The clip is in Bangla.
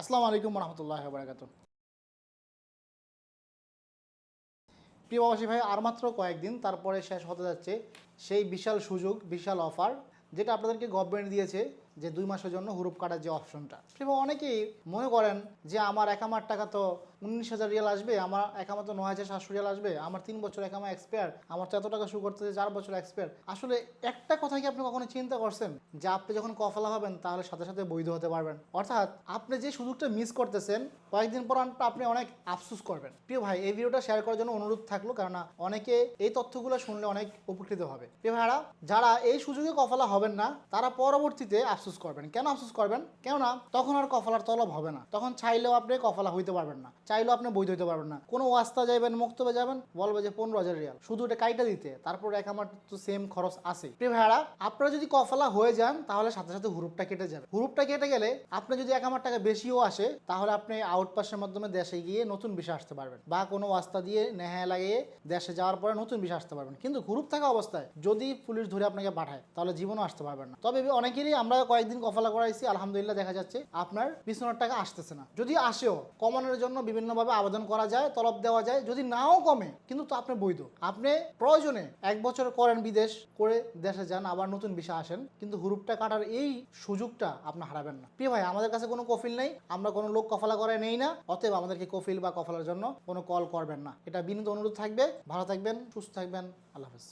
আসসালামু আলাইকুম রহমতুল্লাহ বারাকাত প্রিয় প্রবাসী ভাই, আর মাত্র কয়েকদিন তারপরে শেষ হতে যাচ্ছে সেই বিশাল সুযোগ, বিশাল অফার যেটা আপনাদেরকে গভর্নমেন্ট দিয়েছে। যে দুই মাসের জন্য হুরুপ কাটার যে অপশনটা। প্রিয় অনেকেই মনে করেন যে আমার একামার টাকা তো উনিশ হাজার রিয়াল আসবে, আমার একামা তো নয় হাজার সাতশো রিয়াল আসবে, আমার তিন বছর একামা এক্সপায়ার আমার তো এত টাকা শুরু করতে চার বছর এক্সপায়ার আসলে একটা কথা কি আপনি কখনো চিন্তা করছেন? যে আপনি যখন কফলা হবেন, তাহলে সাথে সাথে বৈধ হতে পারবেন। অর্থাৎ আপনি যে সুযোগটা মিস করতেছেন, কয়েকদিন পর আপনি অনেক আফসোস করবেন। প্রিয় ভাই, এই ভিডিওটা শেয়ার করার জন্য অনুরোধ থাকল, কেননা অনেকে এই তথ্যগুলো শুনলে অনেক উপকৃত হবে। প্রিয় ভাইরা যারা এই সুযোগে কফলা হবেন না, তারা পরবর্তীতে আফসোস করবেন। কেন আফসোস করবেন? কেননা তখন আর কফলার তলব হবে না। তখন চাইলেও আপনি কফলা হইতে পারবেন না। চাইলেও আপনি বৈধ হইতে পারবেন না। কোনো ওয়াস্তা যাইবেন মুক্তবে যাবেন, বলবে যে পনেরো হাজার রিয়াল। শুধু এটা কাইটা দিতে। তারপর এক আমার তো সেম খরচ আছে। প্রিয় ভাইরা আপনারা যদি কফলা হয়ে যান, তাহলে সাথে সাথে হুরুপটা কেটে যাবে। হুরুপটা কেটে গেলে আপনি যদি এক আমার টাকা বেশিও আসে, তাহলে আপনি আউটপাসের মাধ্যমে দেশে গিয়ে নতুন বিষয় আসতে পারবেন। বা কোনো ওয়াস্তা দিয়ে নেহায় লাগিয়ে দেশে যাওয়ার পরে নতুন বিষয় আসতে পারবেন। কিন্তু হুরুপ থাকা অবস্থায় যদি পুলিশ ধরে আপনাকে পাঠায়, তাহলে জীবনও আসতে পারবেন না। তবে অনেকেরই আমরা কয়েকদিন কফলা করাইছি, আলহামদুলিল্লাহ দেখা যাচ্ছে আপনার পিছনের টাকা আসতেছে না। যদি আসেও, কমানোর জন্য বিভিন্নভাবে আবেদন করা যায়, তলব দেওয়া যায়, যদি নাও কমে, কিন্তু তো আপনি বৈধ। আপনি প্রয়োজনে এক বছর করেন বিদেশ করে দেশে যান, আবার নতুন বিষয় আসেন, কিন্তু হুরুপটা কাটার এই সুযোগটা আপনি হারাবেন না। প্রিয় ভাই, আমাদের কাছে কোনো কফিল নেই, আমরা কোনো লোক কফলা করে নেই না, অতএব আমাদেরকে কফিল বা কফলার জন্য কোনো কল করবেন না। এটা বিনীত অনুরোধ থাকবে। ভালো থাকবেন, সুস্থ থাকবেন, আল্লাহ